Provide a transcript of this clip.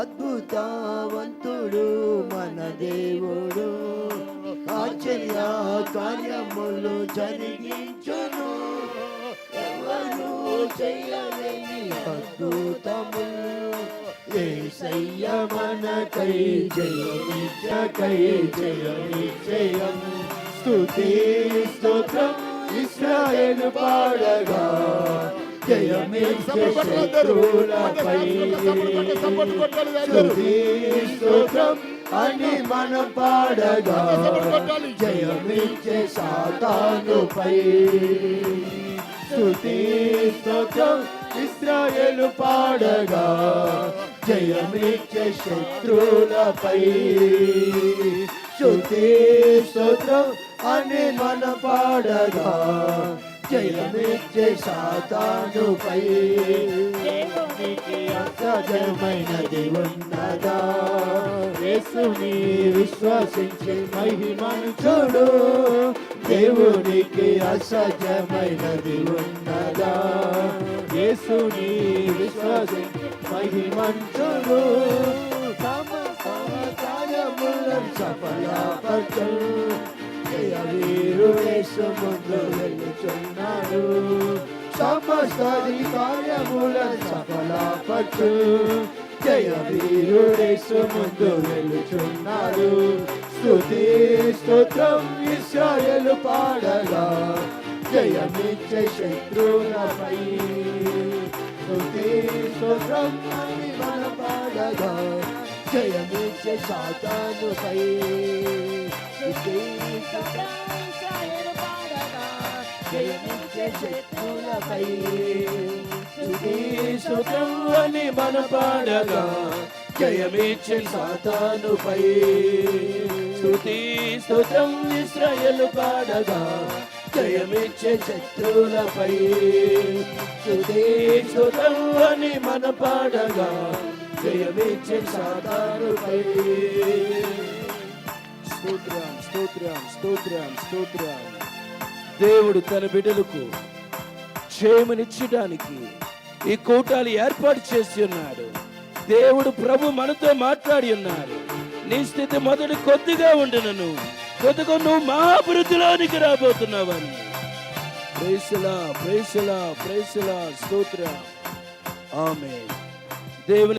అద్భుతవంతుడు మన దేవుడు. ఆశ్చర్య కార్యములు జరిగించును. ఎవరు చేయలేని అద్భుతములు. ఏసయ్య మనకై జయమిచ్చకై జయమిచ్చయం. స్తుతి స్తోత్రం ఇస్రాయేలు పాడగా. స్తోత్రం అని మనం పాడగా జయమిచ్చే సాతానుపై స్తుతి స్తోత్రం ఇస్రాయేలు పాడగా జయమిచ్చే శత్రులపై స్తుతి స్తోత్రం అని మన పాడగా జయమిచ్చే సాతానుపై దేవునికి అసజమైనది ఉన్నదా? యేసుని విశ్వసించి మహిమను చూడు. దేవునికి అసజమైనది ఉన్నదా? యేసుని విశ్వసించి మహిమను చూడు. సమస్త కార్యములను సఫలపరచు. వీరుడేసు ముందు వెళ్ళుచున్నాడు సమస్త కార్యములను జయ వీరుడేసు ముందు వెళ్ళుచున్నాడు. స్తుతి స్తోత్రం ఇస్రాయలు పాడగా జయమిచ్చే శత్రువులపై. స్థుతి స్తోత్రం అని మన పాడగా జయమిచ్చే సాతానుపై. స్థుతి స్తోత్రం జయమిచ్చే శత్రువులపై స్తుతి అని మన పాడగా జయమిచ్చే సాతానుపై. స్థుతి స్థుతం ఇస్రాయేలు పాడగా జయమిచ్చే శత్రులపై స్థుతి స్థుతం అని మన పాడగా జయమిచ్చే సాతానుపై. స్తోత్రం స్తోత్రం స్తోత్రం స్తోత్రం. దేవుడు తన బిడ్డలకు క్షేమనిచ్చడానికి ఈ కూటాలు ఏర్పాటు చేసి ఉన్నాడు. దేవుడు ప్రభు మనతో మాట్లాడి ఉన్నాడు. నీ స్థితి మొదటి కొద్దిగా ఉండునను. కొద్దిగా నువ్వు మా అభివృద్ధిలోనికి రాబోతున్నావని. ప్రేసలా ప్రేసలా ప్రేసలా స్తోత్ర. ఆమె దేవుని